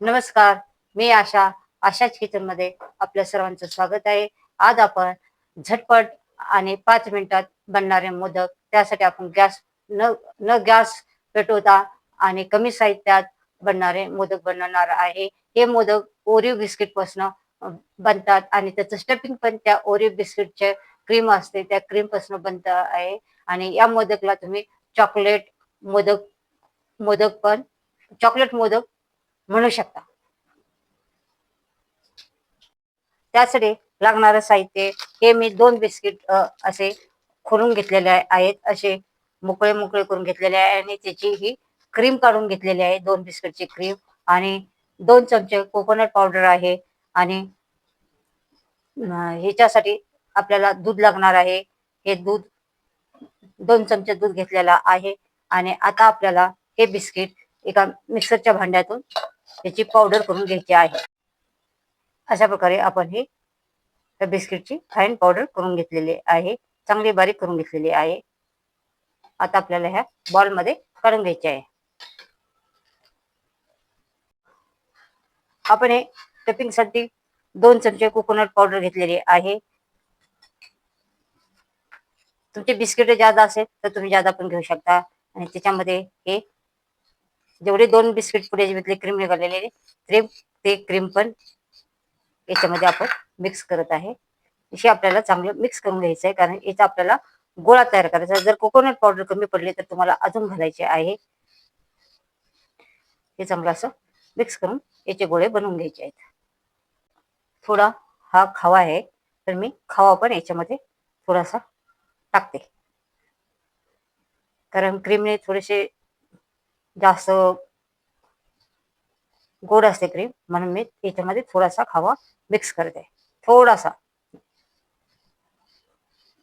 नमस्कार मी आशा. आशाच किचनमध्ये आपल्या सर्वांचं स्वागत आहे. आज आपण झटपट आणि पाच मिनिटात बनणारे मोदक त्यासाठी आपण गॅस न न गॅस पेटवता आणि कमी साहित्यात बनणारे मोदक बनवणार आहे. हे मोदक ओरिओ बिस्किटपासून बनतात आणि त्याचं स्टफिंग पण त्या ओरिओ बिस्किटचे क्रीम असते त्या क्रीम पासनं बनत आहे. आणि या मोदकला तुम्ही चॉकलेट मोदक मोदक पण चॉकलेट मोदक म्हणू शकता. त्यासाठी लागणारं साहित्य हे मी दोन बिस्किट असे खोलून घेतलेले आहेत. असे मोकळे मोकळे करून घेतलेले आहे आणि त्याची ही क्रीम काढून घेतलेली आहे. दोन बिस्किटची क्रीम आणि दोन चमचे कोकोनट पावडर आहे आणि ह्याच्यासाठी आपल्याला दूध लागणार आहे. हे दूध दोन चमचे दूध घेतलेला आहे आणि आता आपल्याला हे बिस्किट एका मिक्सरच्या भांड्यातून त्याची पावडर करून घ्यायची आहे. अशा प्रकारे आपण ही बिस्किटची फाईन पावडर करून घेतलेली आहे. चांगली बारीक करून घेतलेली आहे. आता आपल्याला ह्या बॉलमध्ये काढून घ्यायचे आहे. आपण हे टपिंगसाठी दोन चमचे कोकोनट पावडर घेतलेली आहे. तुमचे बिस्किट जादा असेल तर तुम्ही जादा पण घेऊ शकता. आणि त्याच्यामध्ये हे जेवढे दोन बिस्किट पुढे घेतले क्रीम निघालेले क्रीम ते क्रीम पण याच्यामध्ये आपण मिक्स करत आहे. अशी आपल्याला चांगलं मिक्स करून घ्यायचं आहे कारण याचा आपल्याला गोळा तयार करायचा जर कोकोनट पावडर कमी पडली तर तुम्हाला अजून घालायचे आहे. हे चांगलं असं मिक्स करून याचे गोळे बनवून घ्यायचे आहेत. थोडा हा खावा आहे तर मी खावा पण याच्यामध्ये थोडासा टाकते. कारण क्रीमने थोडेसे जास्त गोड असते क्रीम म्हणून मी याच्यामध्ये थोडासा खावा मिक्स करते. थोडासा.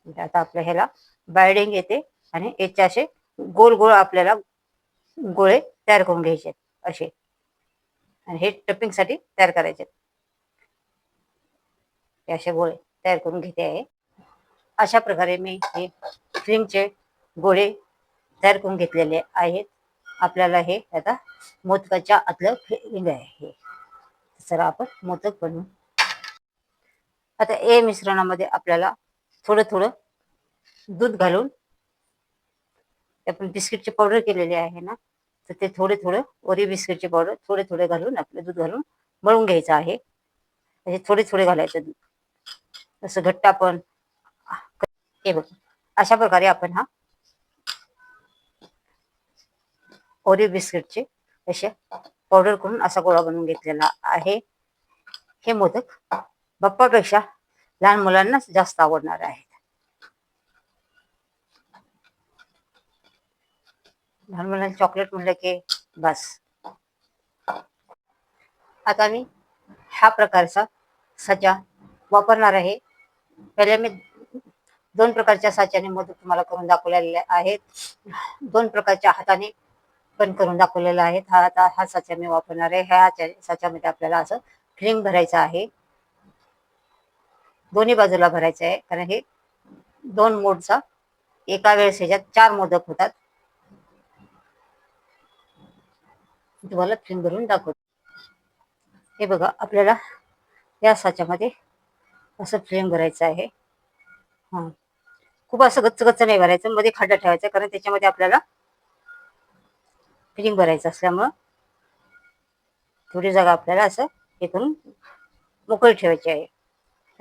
म्हणजे आता आपल्या ह्याला बायडिंग येते आणि याचे असे गोल गोल आपल्याला गोळे तयार करून घ्यायचे असे. आणि हे टपिंगसाठी तयार करायचे असे गोळे तयार करून घेते आहे. अशा प्रकारे मी हे क्रीमचे गोळे तयार करून घेतलेले आहेत. आपल्याला हे आता मोदकाच्या आतलं फिलिंग आहे हे. आपण मोदक बनवू. आता ए मिश्रणामध्ये आपल्याला थोडं थोडं दूध घालून आपण बिस्किटची पावडर केलेली आहे ना तर ते थोडे थोडं ओरी बिस्किटची पावडर थोडे थोडे घालून आपलं दूध घालून मळून घ्यायचं आहे. म्हणजे थोडे थोडे घालायचं दूध. असं घट्ट आपण हे बघ अशा प्रकारे आपण हा ओरिओ बिस्किटचे असे पावडर करून असा गोळा बनवून घेतलेला आहे. हे मोदक बाप्पापेक्षा लहान मुलांनाच जास्त आवडणार आहेत. लहान मुलांना चॉकलेट म्हणलं की बस. आता मी ह्या प्रकारचा साचा वापरणार आहे. पहिले मी दोन प्रकारच्या साच्याने मोदक तुम्हाला करून दाखवलेले आहेत. दोन प्रकारच्या हाताने पण करून दाखवलेला आहे. हा आता हा साचा मी वापरणार आहे. ह्या साच्यामध्ये आपल्याला असं फिलिंग भरायचं आहे. दोन्ही बाजूला भरायचं आहे. कारण हे दोन मोडचा एका वेळेस ह्याच्यात चार मोदक होतात. तुम्हाला फिलिंग भरून दाखवतो. हे बघा आपल्याला या साच्यामध्ये असं फिलिंग भरायचं आहे. हा. खूप असं गच्च गच्च नाही भरायचं. मध्ये खड्डा ठेवायचा कारण त्याच्यामध्ये आपल्याला फिटिंग भरायचं असल्यामुळं थोडी जागा आपल्याला असं हे करून मोकळी ठेवायची आहे.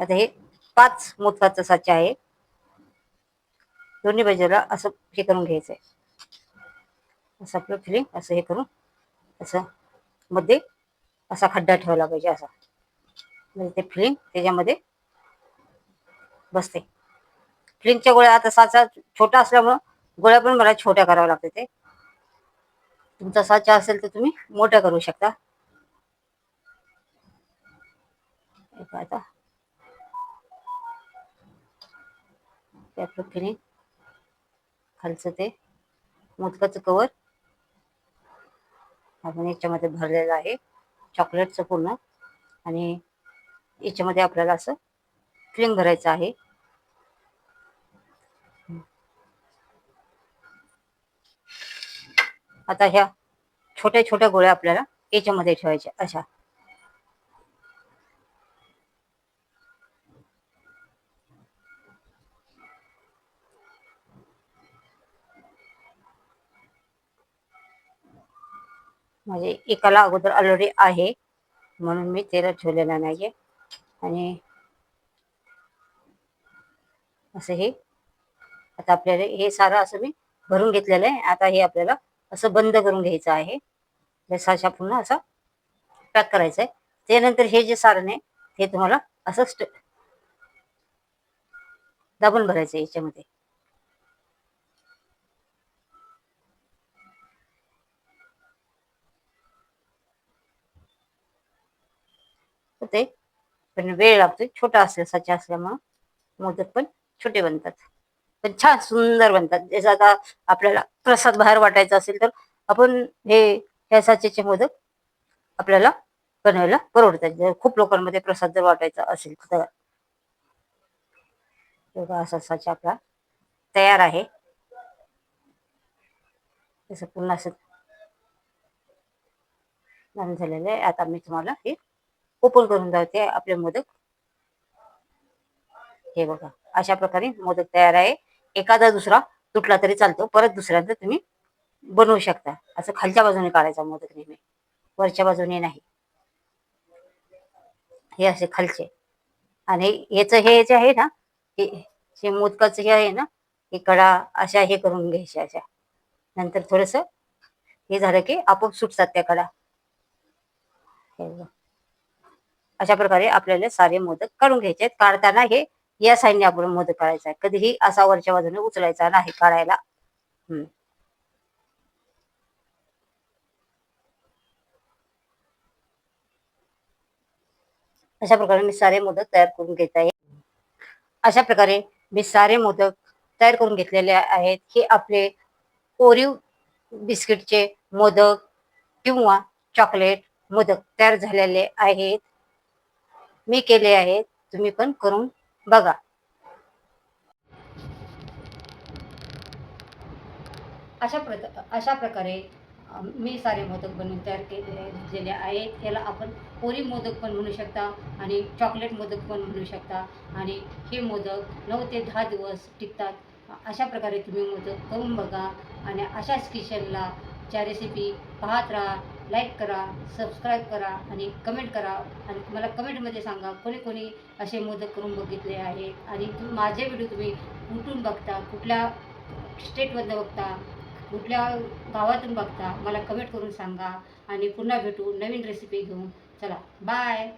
आता हे पाच मोदकाचं साचे आहे. दोन्ही बाजूला असं हे करून घ्यायचं आहे. असं आपलं फिलिंग असं हे करून असं मध्ये असा खड्डा ठेवला पाहिजे असा. म्हणजे ते फिलिंग त्याच्यामध्ये बसते. फिलिंगच्या गोळ्या आता साचा छोटा असल्यामुळं गोळ्या पण मला छोट्या कराव्या लागते ते. तुमचा साचा असेल तर तुम्ही मोठा करू शकता. आता. त्या फिलिंग खालचं ते. मोदकाचं कवर आपण याच्यामध्ये भरलेलं आहे. चॉकलेटचं पूर्ण. आणि याच्यामध्ये आपल्याला असं फिलिंग भरायचं आहे. आता ह्या छोट्या छोट्या गोळ्या आपल्याला याच्यामध्ये ठेवायच्या अशा. म्हणजे एकाला अगोदर ऑलरेडी आहे म्हणून मी त्याला ठेवलेला नाहीये. आणि असं हे आता आपल्याला हे सारं असं मी भरून घेतलेलं आहे. आता हे आपल्याला असं बंद करून घ्यायचं आहे. साशा पुन्हा असा पॅक करायचं आहे. त्यानंतर हे जे सारण आहे हे तुम्हाला असं दाबून भरायचं आहे याच्यामध्ये. होते पण वेळ लागतोय. छोटा असल्यासाच्या असल्यामुळं मोदक पण छोटे बनतात. तर छान सुंदर बनतात. जसं आता आपल्याला प्रसाद बाहेर वाटायचा असेल तर आपण हे ह्या साचेचे मोदक आपल्याला बनवायला परवडतात. जर खूप लोकांमध्ये प्रसाद जर वाटायचा असेल तर. तेव्हा असा साचा आपला तयार आहे. जसं पुन्हा असं झालेलं आहे. आता मी तुम्हाला हे ओपन करून जाते आपले मोदक. हे बघा अशा प्रकारे मोदक तयार आहे. एखादा दुसरा तुटला तरी चालतो. परत दुसऱ्यांदा तुम्ही बनवू शकता. असं खालच्या बाजूने काढायचा मोदक नेहमी. वरच्या बाजूने नाही. हे असे खालचे. आणि याच हे जे आहे ना हे मोदकाचं हे आहे ना हे कडा अशा हे करून घ्यायच्या अशा. नंतर थोडस हे झालं की आपोआप सुटतात त्या कडा. अशा प्रकारे आपल्याला सारे मोदक काढून घ्यायचे आहेत. काढताना हे या साईडने आपण मोदक काढायचा आहे. कधीही असा वरच्या बाजूने उचलायचा नाही काढायला. हम्म. अशा प्रकारे मी सारे मोदक तयार करून घेत आहे. अशा प्रकारे मी सारे मोदक तयार करून घेतलेले आहेत. हे आपले ओरिव बिस्किटचे मोदक किंवा चॉकलेट मोदक तयार झालेले आहेत. मी केले आहेत. तुम्ही पण करून बघा. अशा प्र अशा प्रकारे मी सारे मोदक बनवून तयार केलेले आहेत. याला आपण पोरी मोदक पण म्हणू शकता आणि चॉकलेट मोदक पण म्हणू शकता आणि हे मोदक नऊ ते दहा दिवस टिकतात. अशा प्रकारे तुम्ही मोदक करून बघा आणि अशाच किचनला च्या रेसिपी पाहत राहा. लाईक करा सबस्क्राईब करा आणि कमेंट करा. आणि मला कमेंटमध्ये सांगा कोणी कोणी असे मोदक करून बघितले आहेत. आणि माझे व्हिडिओ तुम्ही कुठून बघता कुठल्या स्टेटमधनं बघता कुठल्या गावातून बघता मला कमेंट करून सांगा. आणि पुन्हा भेटू नवीन रेसिपी घेऊन. चला बाय